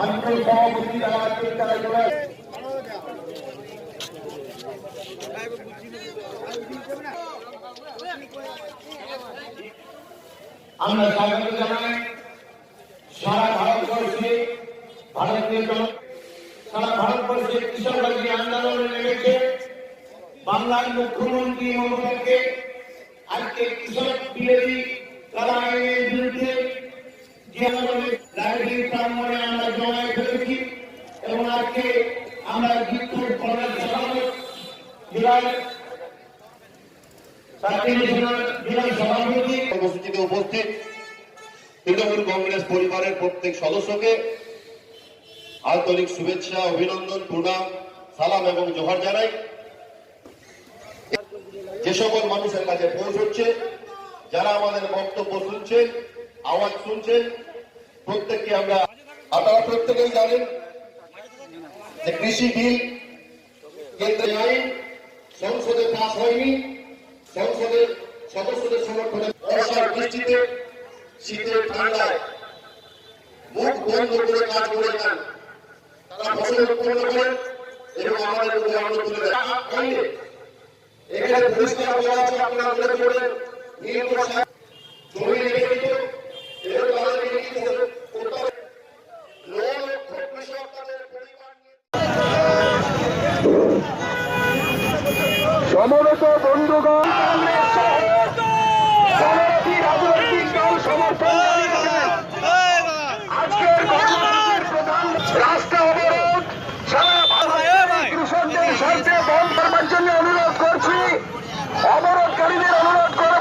অঞ্চল সভাপতি চলে আসুন। আমরা স্বাগত জানাই, সারা ভারতবর্ষে ভারতীয় সারা ভারতবর্ষে যে আন্দোলনে নেমেছে বাংলার মুখ্যমন্ত্রী মমতাকে আমরা বিক্ষোভ সালাম এবং জোহার জানাই। যে সকল মানুষের কাছে পৌঁছচ্ছে যারা আমাদের বক্তব্য শুনছেন, আওয়াজ শুনছেন, প্রত্যেককে আমরা আপনারা প্রত্যেকেই জানেন যে কৃষি বিল কেন্দ্রে আইন সংসদে পাস হয়নি। সংসদের সদস্যদের সমর্থনে বর্ষার বৃষ্টিতে শীতের ঠান্ডায় মুখ বন্ধ করে কাজ করে যান। তারা ফসল উৎপন্ন করেন এবং আমাদের অন্ন তুলে দেয় এখানে পরিষ্কার বলা আছে আপনারা মনে করবেন নীল বর্ষা জমি রেখে দিত এবং তাদেরকে লিখিত করতে হবে ন লক্ষ কৃষক তাদের পরিবার নিয়ে সমবেত বন্ধুগণ রাজনৈতিক দল সমর্থন রাস্তা অবরোধ, সারা ভারতের কৃষকদের স্বার্থে বন্ধ করবার জন্য অনুরোধ করছি। অবরোধকারীদের অনুরোধ করে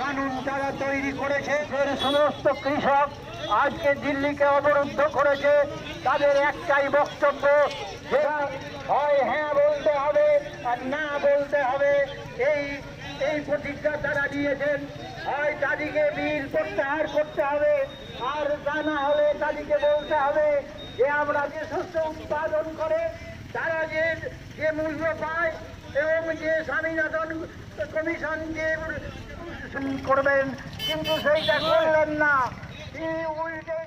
কানুন তারা তৈরি করেছে সমস্ত কৃষক আজকে দিল্লিকে অবরুদ্ধ করেছে। তাদের একটাই বক্তব্য হয় হ্যাঁ বলতে হবে আর না বলতে হবে। এই এই প্রতিজ্ঞা তারা দিয়েছেন। হয় তাদেরকে বিল প্রত্যাহার করতে হবে। আর তা না হলে তাদেরকে বলতে হবে যে, আমরা যে শস্য উৎপাদন করে, তারা যে যে মূল্য পায় এবং যে স্বামীনাথন কমিশন যে করবেন, কিন্তু সেইটা করলেন না। উল্টে